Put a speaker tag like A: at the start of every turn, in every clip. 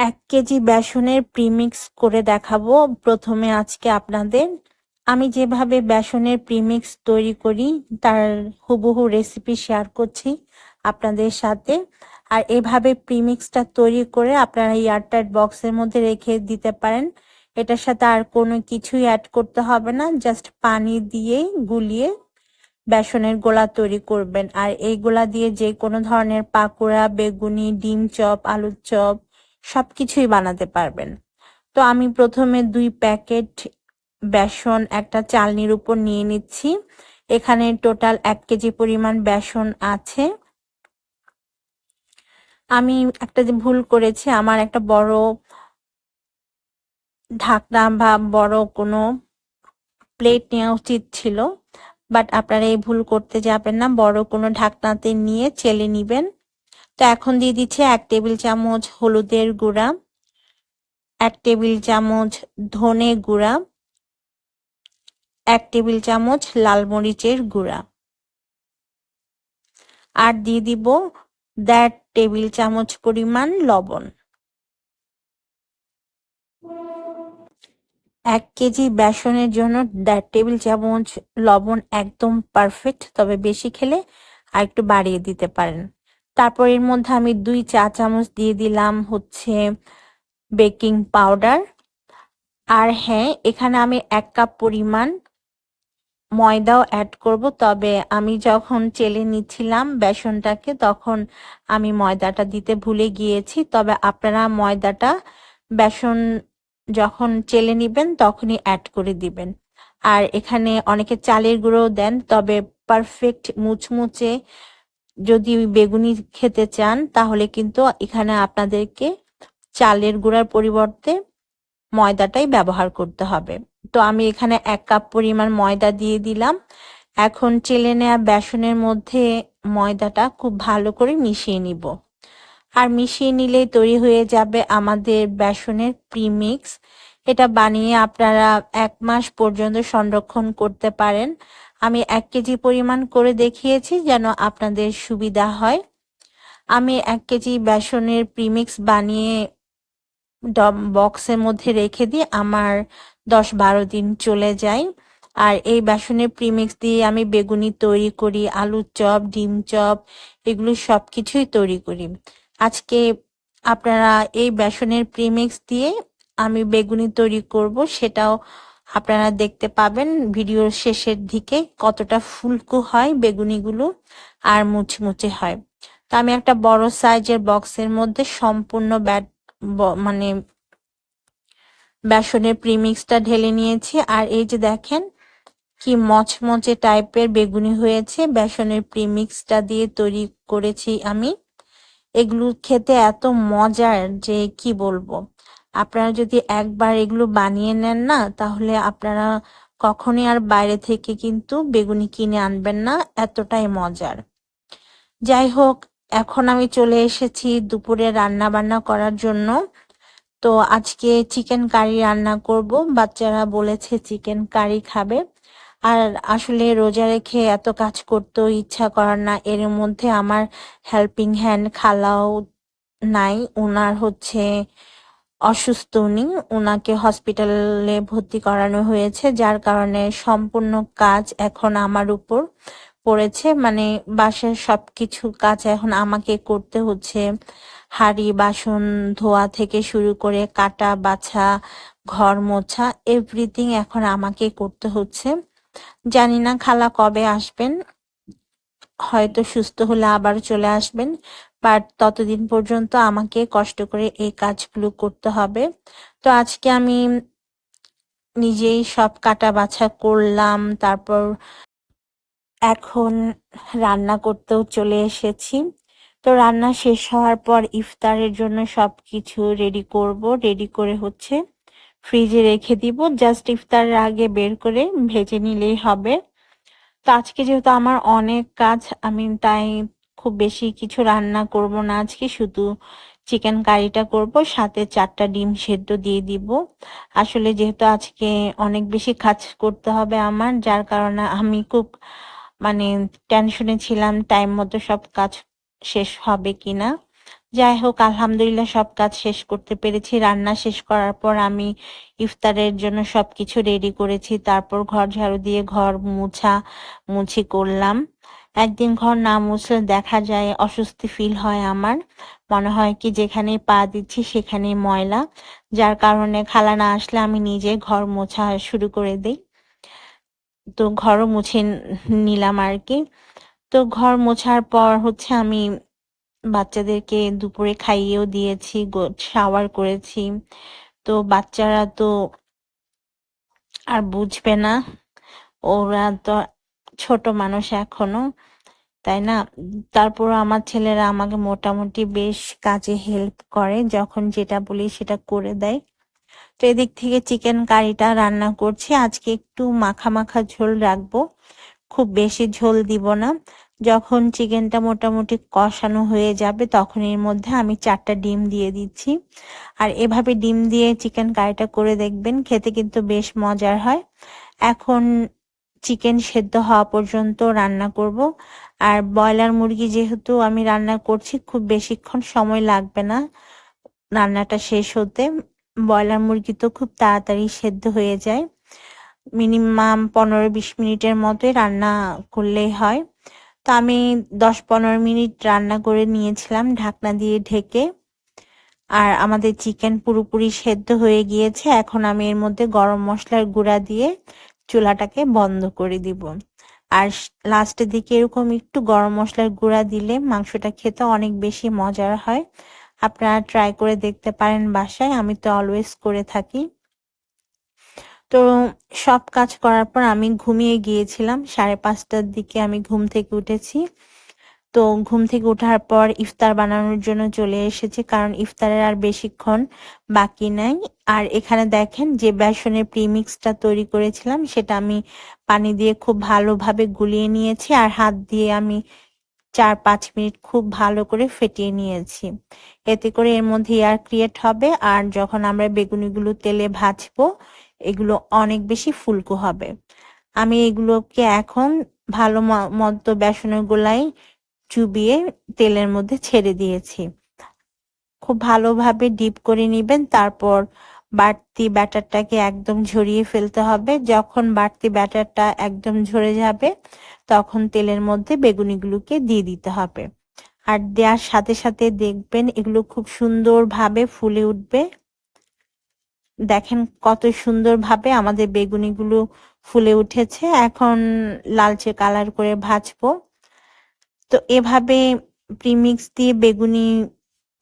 A: এক কেজি বেসনের প্রিমিক্স করে দেখাবো। প্রথমে আজকে আপনাদের। আমি যেভাবে বেসনের প্রিমিক্স তৈরি করি, তার হুবহু রেসিপি শেয়ার করছি আপনাদের সাথে। আর এভাবে প্রিমিক্সটা তৈরি করে আপনারা এয়ারটাইট বক্সের মধ্যে রেখে দিতে পারেন। এটার সাথে আর কোনো কিছুই অ্যাড করতে হবে না জাস্ট পানি দিয়েই গুলিয়ে বেসনের গোলা তৈরি করবেন। আর এই গোলা দিয়ে যে কোনো ধরনের পাকোড়া, বেগুনি, ডিম চপ, আলুর চপ সবকিছুই বানাতে পারবেন। তো আমি প্রথমে দুই প্যাকেট বেসন একটা চালনির উপর নিয়ে নিচ্ছি। এখানে টোটাল এক কেজি পরিমাণ বেসন আছে। আমি একটা যে ভুল করেছি, আমার একটা বড় ঢাকনা বা বড় কোনো প্লেট নেওয়া উচিত ছিল। বাট আপনারা এই ভুল করতে যাবেন না। বড় কোনো ঢাকনাতে নিয়ে চেলে নিবেন। তো এখন দিয়ে দিচ্ছে এক টেবিল চামচ হলুদের গুঁড়া, এক টেবিল চামচ ধনে গুঁড়া, এক টেবিল চামচ লাল মরিচের গুঁড়া। আর দিয়ে দিব দেড় টেবিল চামচ পরিমাণ লবণ। এক কেজি বেসনের জন্য দেড় টেবিল চামচ লবণ একদম পারফেক্ট, তবে বেশি খেলে আর একটু বাড়িয়ে দিতে পারেন। তারপর এর মধ্যে আমি দুই চা চামচ দিয়ে দিলাম হচ্ছে বেকিং পাউডার। আর হ্যাঁ এখানে আমি এক কাপ পরিমাণ ময়দাও অ্যাড করব। তবে আমি যখন চেলে নিচ্ছিলাম বেসনটাকে, তখন আমি ময়দাটা দিতে ভুলে গিয়েছি। তবে আপনারা ময়দাটা বেসন যখন চেলে নিবেন, তখনই অ্যাড করে দিবেন। আর এখানে অনেকে চালের গুঁড়ো দেন, তবে পারফেক্ট মুচমুচে যদি বেগুনি খেতে চান, তাহলে কিন্তু এখানে আপনাদেরকে চালের গুঁড়ার পরিবর্তে ময়দাটাই ব্যবহার করতে হবে। তো আমি এখানে এক কাপ পরিমাণ ময়দা দিয়ে দিলাম। এখন চেলে নেওয়া বেসনের মধ্যে ময়দাটা খুব ভালো করে মিশিয়ে নিব। আর মিশিয়ে নিলেই তৈরি হয়ে যাবে আমাদের বেসনের প্রিমিক্স। এটা বানিয়ে আপনারা এক মাস পর্যন্ত সংরক্ষণ করতে পারেন। আমি এক কেজি পরিমাণ করে দেখিয়েছি যেন আপনাদের সুবিধা হয়। আমি এক কেজি বেসনের প্রিমিক্স বানিয়ে বক্সের মধ্যে রেখে দিই, আমার দশ বারো দিন চলে যায়। আর এই বেসনের প্রিমিক্স দিয়ে আমি বেগুনি তৈরি করি, আলুর চপ, ডিম চপ, এগুলো সব কিছুই তৈরি করি। আজকে আপনারা এই বেসনের প্রিমিক্স দিয়ে আমি বেগুনি তৈরি করব, সেটাও আপনারা দেখতে পাবেন ভিডিওর শেষের দিকে কতটা ফুলকু হয় বেগুনিগুলো আর মুচমুচে হয়। তো আমি একটা বড় সাইজের বক্সের মধ্যে সম্পূর্ণ ব্যাট মানে বেসনের প্রিমিক্সটা ঢেলে নিয়েছি। আর এই যে দেখেন কি মচমচে টাইপের বেগুনি হয়েছে, বেসনের প্রিমিক্সটা দিয়ে তৈরি করেছি আমি। এগুলো খেতে এত মজার যে কি বলব? আপনারা যদি একবার এগুলো বানিয়ে নেন না, তাহলে আপনারা কখনই আর বাইরে থেকে কিন্তু বেগুনি কিনে আনবেন না, এতটাই মজার। যাই হোক, এখন আমি চলে এসেছি দুপুরে রান্না বান্না করার জন্য। তো আজকে চিকেন কারি রান্না করব, বাচ্চারা বলেছে চিকেন কারি খাবে। আর আসলে রোজা রেখে এত কাজ করতেও ইচ্ছা করার না, এর মধ্যে আমার হেল্পিং হ্যান্ড খালাও নাই ওনার হচ্ছে অসুস্থ উনি ওনাকে হসপিটালে ভর্তি করানো হয়েছে, যার কারণে সম্পূর্ণ কাজ এখন আমার উপর পড়েছে। মানে বাসার সবকিছু কাজ এখন আমাকে করতে হচ্ছে। হাড়ি, বাসন ধোয়া থেকে শুরু করে কাটা, বাছা, ঘর মোছা এভরিথিং এখন আমাকে করতে হচ্ছে। জানি না খালা কবে আসবেন, হয়তো সুস্থ হলে আবার চলে আসবেন। বাট ততদিন পর্যন্ত আমাকে কষ্ট করে এই কাজগুলো করতে হবে। তো আজকে আমি নিজেই সব কাটা বাছা করলাম, তারপর এখন রান্না করতেও চলে এসেছি। তো রান্না শেষ হওয়ার পর ইফতারের জন্য সব কিছু রেডি করব। রেডি করে হচ্ছে ফ্রিজে রেখে দিব। জাস্ট ইফতারের আগে বের করে ভেজে নিলেই হবে। তো আজকে যেহেতু আমার অনেক কাজ আমি তাই খুব বেশি কিছু রান্না করব না আজকে, শুধু চিকেন কারিটা করব, সাথে চারটা ডিম সেদ্ধ দিয়ে দিব। আসলে যেহেতু আজকে অনেক বেশি কাজ করতে হবে আমার, যার কারণে আমি খুব মানে টেনশনে ছিলাম, টাইম মতো সব কাজ শেষ হবে কিনা। যাই হোক, আলহামদুলিল্লাহ সব কাজ শেষ করতে পেরেছি। রান্না শেষ করার পর আমি ইফতারের জন্য সবকিছু রেডি করেছি। তারপর ঘর ঝাড়ু দিয়ে ঘর মুছা, মুছি করলাম। একদিন ঘর না মুছলে দেখা যায় অস্বস্তি ফিল হয় আমার। মনে হয় কি যেখানে পা দিচ্ছি সেখানে ময়লা। যার কারণে খালা না আসলে আমি নিজে ঘর মোছা শুরু করে দিই। তো ঘরও মুছে নিলাম আর কি। তো ঘর মোছার পর হচ্ছে আমি বাচ্চাদেরকে দুপুরে খাইয়েও দিয়েছি শাওয়ার করেছি। তো বাচ্চারা তো আর বুঝবে না। ওরা তো ছোট মানুষ এখনও, তাই না? তারপর আমার ছেলেরা আমাকে মোটামুটি বেশ কাজে হেল্প করে, যখন যেটা বলি সেটা করে দেয়। তো এদিক থেকে চিকেন কারিটা রান্না করছি। আজকে একটু মাখা মাখা ঝোল রাখব। খুব বেশি ঝোল দিব না। যখন চিকেনটা মোটামুটি কষানো হয়ে যাবে, তখন এর মধ্যে আমি চারটা ডিম দিয়ে দিচ্ছি। আর এভাবে ডিম দিয়ে চিকেন কারিটা করে দেখবেন, খেতে কিন্তু বেশ মজার হয়। এখন চিকেন সেদ্ধ হওয়া পর্যন্ত রান্না করব। আর ব্রয়লার মুরগি যেহেতু আমি রান্না করছি, খুব বেশিক্ষণ সময় লাগবে না রান্নাটা শেষ হতে। ব্রয়লার মুরগি তো খুব তাড়াতাড়ি সেদ্ধ হয়ে যায়। মিনিমাম পনেরো বিশ মিনিটের মতোই রান্না করলেই হয়। তো আমি দশ পনেরো মিনিট রান্না করে নিয়েছিলাম ঢাকনা দিয়ে ঢেকে। আর আমাদের চিকেন পুরোপুরি সেদ্ধ হয়ে গিয়েছে। এখন আমি এর মধ্যে গরম মশলার গুঁড়া দিয়ে চুলাটাকে বন্ধ করে দিব। আর লাস্টের দিকে এরকম একটু গরম মশলার গুঁড়া দিলে মাংসটা খেতে অনেক বেশি মজার হয়। আপনারা ট্রাই করে দেখতে পারেন বাসায়, আমি তো অলওয়েজ করে থাকি। তো সব কাজ করার পর আমি ঘুমিয়ে গিয়েছিলাম, সাড়ে পাঁচটার দিকে আমি ঘুম থেকে উঠেছি। তো ঘুম থেকে ওঠার পর ইফতার বানানোর জন্য চলে এসেছি, কারণ ইফতারের আর বেশিক্ষণ বাকি নাই। আর এখানে দেখেন যে বেসনের প্রিমিক্সটা তৈরি করেছিলাম, সেটা আমি পানি দিয়ে খুব ভালোভাবে গুলিয়ে নিয়েছি আর হাত দিয়ে আমি চার পাঁচ মিনিট খুব ভালো করে ফেটিয়ে নিয়েছি। এতে করে এর মধ্যে এয়ার ক্রিয়েট হবে আর যখন আমরা বেগুনিগুলো তেলে ভাজবো, এগুলো অনেক বেশি ফুলকো হবে। আমি এগুলোকে এখন ভালো মতো বেসনের গোলায় চুবিয়ে তেলের মধ্যে ছেড়ে দিয়েছি। খুব ভালোভাবে ডিপ করে নিবেন, তারপর বাড়তি ব্যাটারটাকে একদম ঝরিয়ে ফেলতে হবে। যখন বাড়তি ব্যাটারটা একদম ঝরে যাবে, তখন তেলের মধ্যে বেগুনিগুলোকে দিয়ে দিতে হবে। আর দেওয়ার সাথে সাথে দেখবেন এগুলো খুব সুন্দরভাবে ফুলে উঠবে। দেখেন কত সুন্দরভাবে আমাদের বেগুনিগুলো ফুলে উঠেছে। এখন লালচে কালার করে ভাজবো। তো এভাবে প্রিমিক্স দিয়ে বেগুনি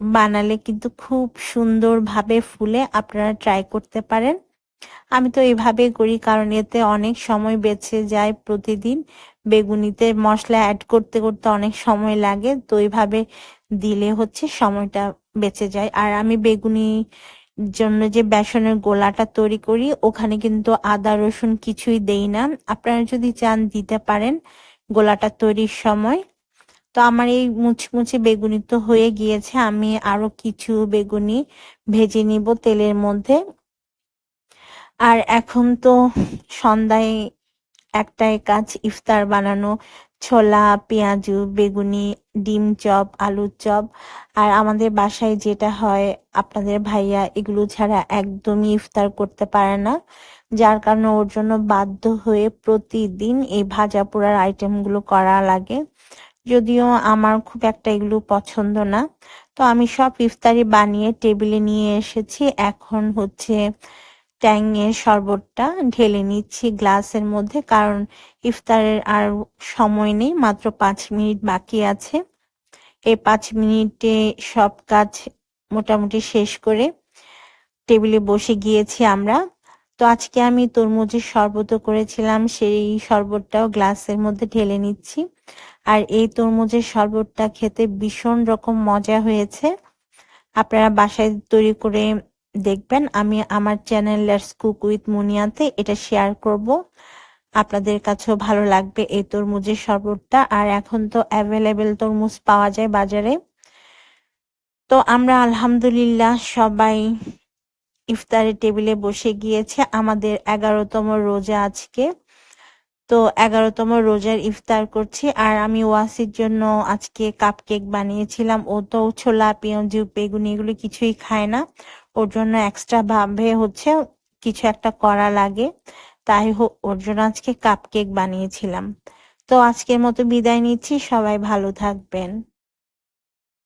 A: বানালে কিন্তু খুব সুন্দরভাবে ফুলে, আপনারা ট্রাই করতে পারেন। আমি তো এভাবে করি, কারণ এতে অনেক সময় বেঁচে যায় প্রতিদিন। বেগুনিতে মশলা অ্যাড করতে করতে অনেক সময় লাগে, তো এইভাবে দিলে হচ্ছে সময়টা বেঁচে যায়। আর আমি বেগুনি জন্য যে বেসনের গোলাটা তৈরি করি, ওখানে কিন্তু আদা, রসুন কিছুই দেই না। আপনারা যদি চান দিতে পারেন গোলাটা তৈরির সময়। তো আমার এই মুচমুচে বেগুনি তো হয়ে গিয়েছে। আমি আরও কিছু বেগুনি ভেজে নিব তেলের মধ্যে। আর এখন তো সন্ধ্যায় একটাই কাজ ইফতার বানানো, ছোলা, পেঁয়াজু, বেগুনি, ডিম চপ, আলুর চপ। আর আমাদের বাসায় যেটা হয়, আপনাদের ভাইয়া এগুলো ছাড়া একদমই ইফতার করতে পারে না। যার কারণে ওর জন্য বাধ্য হয়ে প্রতিদিন এই ভাজা পোড়ার আইটেমগুলো করা লাগে। যদিও আমার খুব একটা এগুলো পছন্দ না। তো আমি সব ইফতারি বানিয়ে টেবিলে নিয়ে এসেছি। এখন হচ্ছে ট্যাংয়ের শরবতটা ঢেলে নিচ্ছি গ্লাসের মধ্যে, কারণ ইফতারের আর সময় নেই, মাত্র পাঁচ মিনিট বাকি আছে। এই পাঁচ মিনিটে সব কাজ মোটামুটি শেষ করে টেবিলে বসে গিয়েছি আমরা। তো আজকে আমি তরমুজের শরবত করেছিলাম, সেই শরবতটাও গ্লাসের মধ্যে ঢেলে নিচ্ছি। আর এই তরমুজের শরবতটা খেতে ভীষণ রকম মজা হয়েছে। আপনারা বাসায় তৈরি করে দেখবেন। আমি আমার চ্যানেল লেটস কুক উইথ মুনিয়াতে এটা শেয়ার করব। আপনাদের কাছেও ভালো লাগবে এই তরমুজের শরবতটা। আর এখন তো অ্যাভেলেবেল তরমুজ পাওয়া যায় বাজারে। তো আমরা আলহামদুলিল্লাহ সবাই ইফতারের টেবিলে বসে গিয়েছে। আমাদের এগারোতম রোজা আজকে। তো এগারোতম রোজার ইফতার করছি আর আমি ওয়াসির জন্য আজকে কাপ কেক বানিয়েছিলাম। ও তো ছোলা, পেঁয়াজ, বেগুনি এগুলো কিছুই খায় না। ওর জন্য এক্সট্রা ভাবে হচ্ছে কিছু একটা করা লাগে। তাই ওর জন্য আজকে কাপ কেক বানিয়েছিলাম। তো আজকের মতো বিদায় নিচ্ছি। সবাই ভালো থাকবেন।